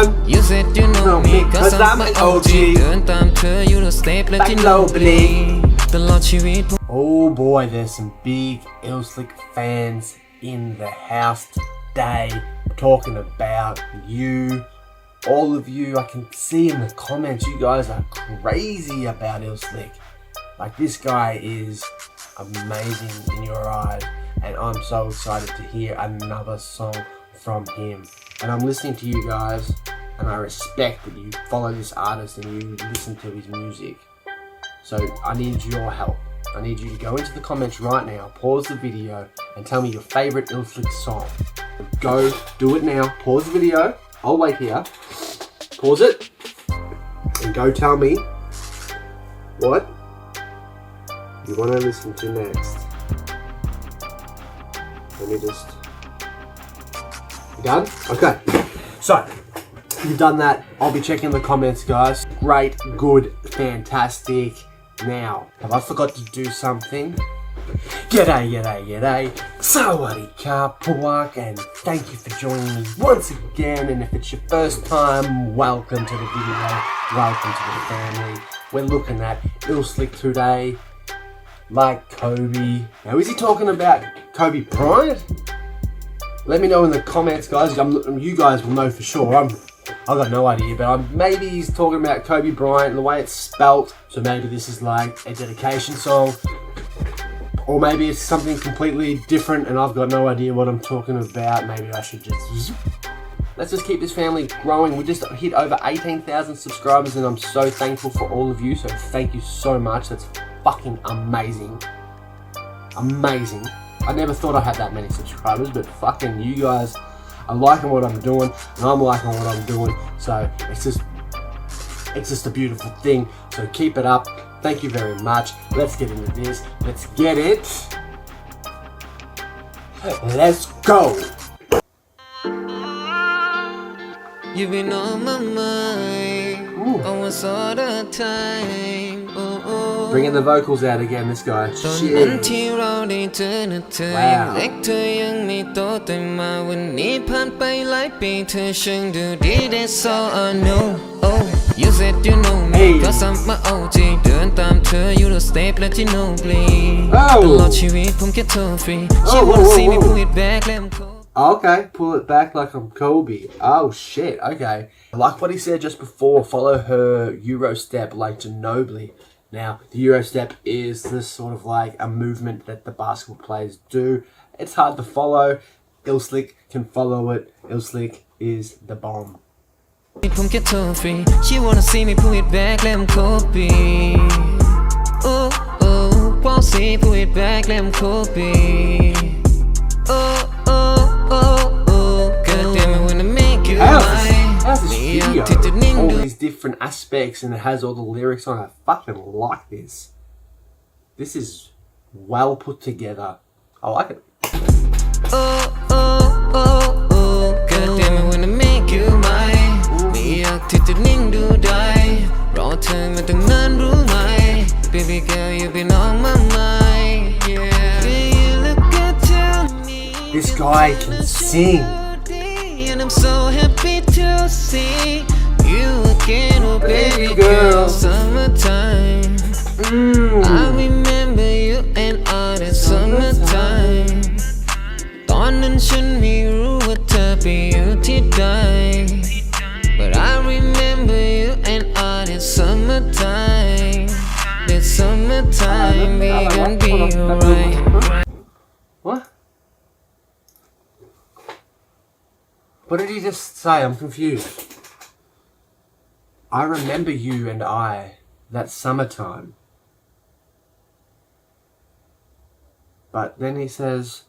one. You said you know Know me me, cause cause I'm I'm an an OG OG เดินตามเธออยู่แล้วสเตปและที่ Back โลบลี globally ตลอดชีวิต Oh boy, there's some big Illslick fans in the house today talking about you. All of you, I can see in the comments, you guys are crazy about Illslick. Like, this guy is amazing in your eyes, and I'm so excited to hear another song from him. And I'm listening to you guys, and I respect that you follow this artist and you listen to his music. So I need your help. I need you to go into the comments right now, pause the video, and tell me your favorite Illflick song. Go do it now. Pause the video. I'll wait here. Pause it. And go tell me what you want to listen to next. Let me just. You done? Okay. So, you've done that. I'll be checking the comments, guys. Great, good, fantastic. Now, have I forgot to do something? G'day, g'day, g'day. Sawadee Pawak, and thank you for joining me once again. And if it's your first time, welcome to the video. Welcome to the family. We're looking at Ill Slick today, like Kobe. Now, is he talking about Kobe Bryant? Let me know in the comments, guys. I'm, you guys will know for sure. I'm, I got no idea, but I'm, maybe he's talking about Kobe Bryant the way it's spelt. So maybe this is like a dedication song, or maybe it's something completely different, and I've got no idea what I'm talking about. Maybe I should just. Let's just keep this family growing. We just hit over 18,000 subscribers, and I'm so thankful for all of you. So thank you so much. That's fucking amazing. Amazing. I never thought I had that many subscribers, but fucking you guys are liking what I'm doing, and I'm liking what I'm doing. So it's just, it's just a beautiful thing. So keep it up. Thank you very much. Let's get into this. Let's get it. Let's go. You've been on my mind Ooh. almost all the time. Bringing the vocals out again. This guy. ตอนนั้น Shit. ที่เราได้เจอนะเธอ ว้าว ยังเล็กเธอยังไม่โตแต่มาวันนี้ผ่านไปหลายปีเธอช่างดูดี That's all I know oh you said you know me Hey. cause I'm my OG เดินตามเธออยู่แล้ว step และที่ no bleed Oh. ตลอดชีวิตผมแค่เธอฟรี She Oh, wanna oh, see me oh, oh. pull it back let 'em go Okay, pull it back like I'm Kobe. Oh shit, okay. Like what he said just before, follow her Eurostep like Ginobili. Now, the Eurostep is this sort of like a movement that the basketball players do. It's hard to follow. Ilslick can follow it. Ilslick is the bomb. She wanna see me pull it back, let copy Oh, oh, won't see, pull it back, let copy Oh, oh, oh, oh, oh. wanna make you mine อยาก video? ที่จะนิ่ง All ดู these different aspects and it has all the lyrics on it. I fucking like this. This is well put together. I like it. Oh oh oh oh God damn it when I make you mine ไม่อยากที่จะนิ่งดูได้รอเธอมาตั้งนานรู้ไหม Baby girl you've been on my mind yeah When you look at tell me This guy can sing. And I'm so happy to see you again oh baby Baby girl. girl summertime Mm. I remember you and all that summertime ตอนนั้นฉันไม่รู้ว่าเธอไปอยู่ที่ใด But I remember you and all that summertime That summertime we gon' be alright What? What did he just say? I'm confused. I remember you and I that summertime. But then he says,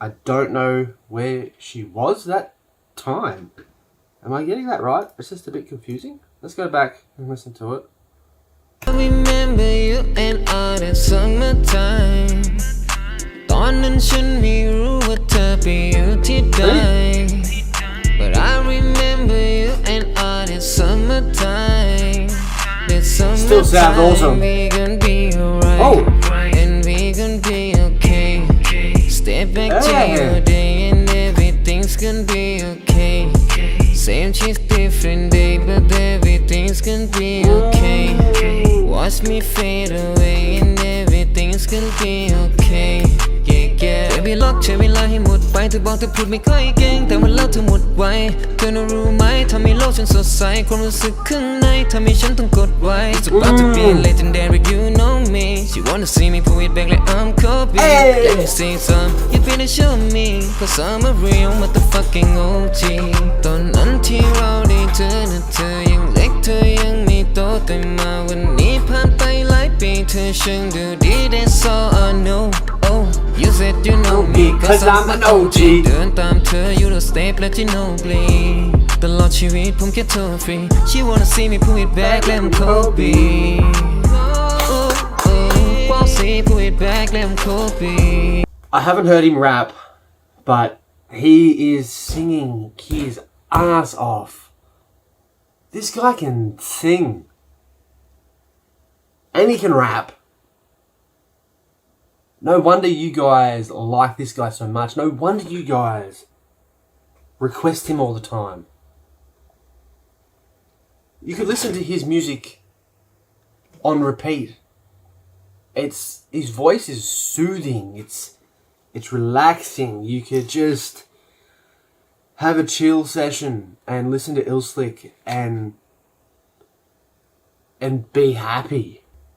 I don't know where she was that time. Am I getting that right? It's just a bit confusing. Let's go back and listen to it. I remember you and all that summertime ตอนนั้นฉันไม่รู้ว่าเธอไปอยู่ที่ใด Still sounds awesome. we gon' be alright Oh. And we gon' be okay Step back to Hey. your day and everything's gonna be okay Same she's different day, but everything's gonna be okay. Mm. Watch me fade away, and everything's gonna be okay. Yeah, yeah. เธอไม่ล็อกใช้เวลาให้หมดไปเธอบอกเธอพูดไม่ค่อยเก่งแต่วันแล้วเธอหมดไวเธอน่ะรู้ไหมทำให้โลกฉันสดใสความรู้สึกข้างในทำให้ฉันต้องกดไว้ It's about to be legendary you know me She wanna see me pull it back like I'm Kobe Hey. Let me see some you better show me Cause I'm a real motherfucking OG ตอนนั้นที่เราได้เจอนะเธอยังเล็กเธอยังไม่โตแต่มาวันนี้ผ่านไปหลายปีเธอช่างดูดี That's all I know Oh you said you know me Cause I'm an OG เดินตามเธออยู่รถสเตปและที่ no bleed ตลอดชีวิตผมแค่โทรฟรี She wanna see me pull it back และผม Kobe Oh, oh, bossy pull it back และผม Kobe I haven't heard him rap, but he is singing his ass off. This guy can sing. And he can rap. No wonder you guys like this guy so much. No wonder you guys request him all the time. You could listen to his music on repeat. It's his voice is soothing. It's it's relaxing. You could just have a chill session and listen to Illslick and and be happy.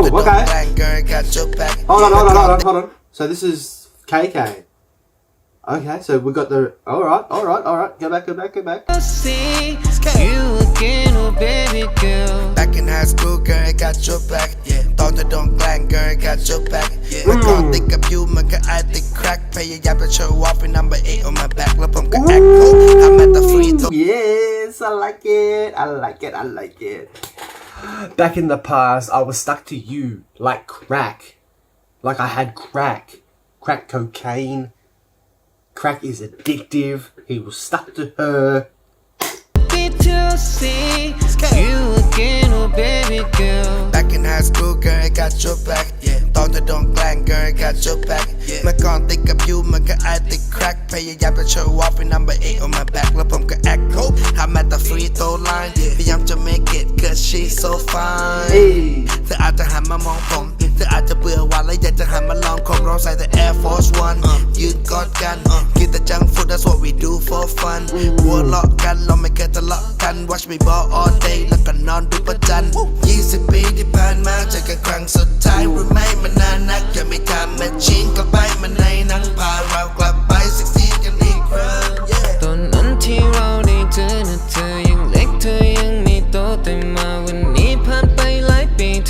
Oh, okay. Hold on, hold on, hold on, hold on. So this is KK. Okay, so we got the. All right, all right, all right. Go back, go back, go back. Back in high school, girl, I got your back. Yeah, thought that don't blank, girl, I got your back. Yeah, mm. I can't think of you, man, cause I think crack. Pay your yap show off, and number eight on my back. Lip, I'm gonna act cold. I'm at the free throw. Yes, I like it. I like it. I like it. Back in the past, I was stuck to you like crack. Like I had crack. Crack cocaine. Crack is addictive. He was stuck to her. happy to see you again oh baby girl Back in high school, girl, I got your back. Yeah. Thought the dumb black girl I got your back. Yeah. มันก่อน think of you มันก็ I think crack พยายามจะ show off เป็น number eight on my back แล้วผมก็ act cool I'm at the free throw line พยายามจะ make it cause she's so fine Hey. เธออาจจะหันมามองผม เธออาจจะเบื่อหวานและอยากจะหันมาลองคมเราใส่แต่ Air Force One ยืนกอดกัน กินแต่ junk food that's what we do for fun หัวเราะกันเราไม่เคยทะเลาะกัน watch me ball all day แล้วก็นอนดูประจันทร์20 ปีที่ผ่านมาเจอกันครั้งสุดท้ายหรือไม่มานานนักอย่าไม่ทำแมชชีนก็ไปมาในหนังพาเรากลับไป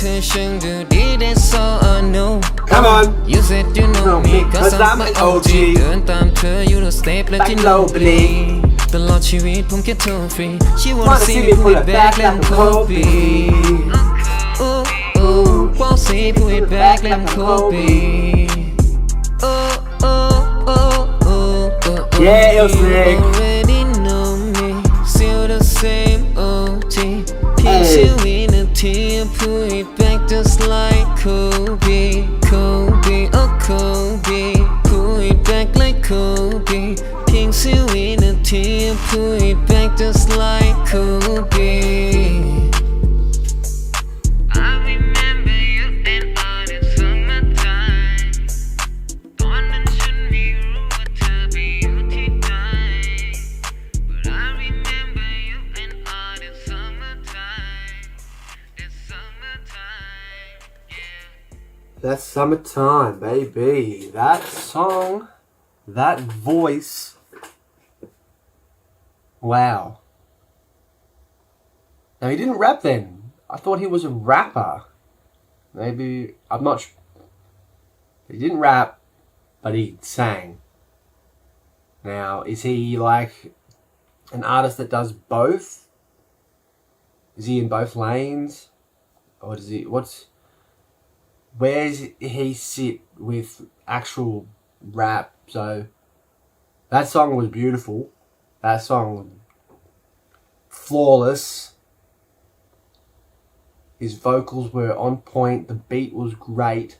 ายปีเธอช่างดูดี That's all I know Come on. You said you know Know me me, cause cause I'm I'm my an OG OG เดินตามเธออยู่รถสเตปและที่ Back no low bleed ตลอดชีวิตผมแค่โทรฟรี She wanna Wanna see see me me pull pull it it back back และ like ผม a Kobe Kobe. Oh oh bossy pull it back และผม Kobe Oh oh oh oh oh oh Yeah, You Ilsnick. already know me Still the same OG Pinch Hey. you in a tea and pull it back just like Kobe Kobe oh Kobe Pull it back like Kobe Pinch you in a tea and pull it back just like Kobe summertime, baby. That song, that voice. Wow. Now he didn't rap then. I thought he was a rapper. Maybe I'm not. Sh- he didn't rap, but he sang. Now is he like an artist that does both? Is he in both lanes, or does he? What's where's he sit with actual rap? So that song was beautiful. That song was flawless. His vocals were on point. The beat was great.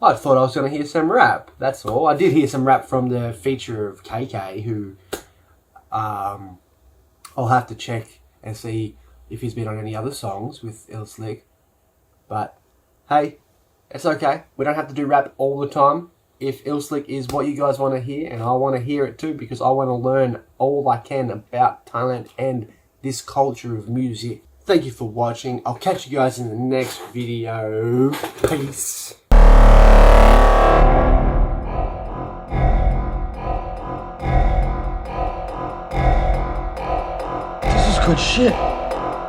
I thought I was going to hear some rap. That's all. I did hear some rap from the feature of KK, who um, I'll have to check and see if he's been on any other songs with Ill Slick. But hey, it's okay. We don't have to do rap all the time. If Ill Slick is what you guys want to hear, and I want to hear it too, because I want to learn all I can about Thailand and this culture of music. Thank you for watching. I'll catch you guys in the next video. Peace. This is good shit.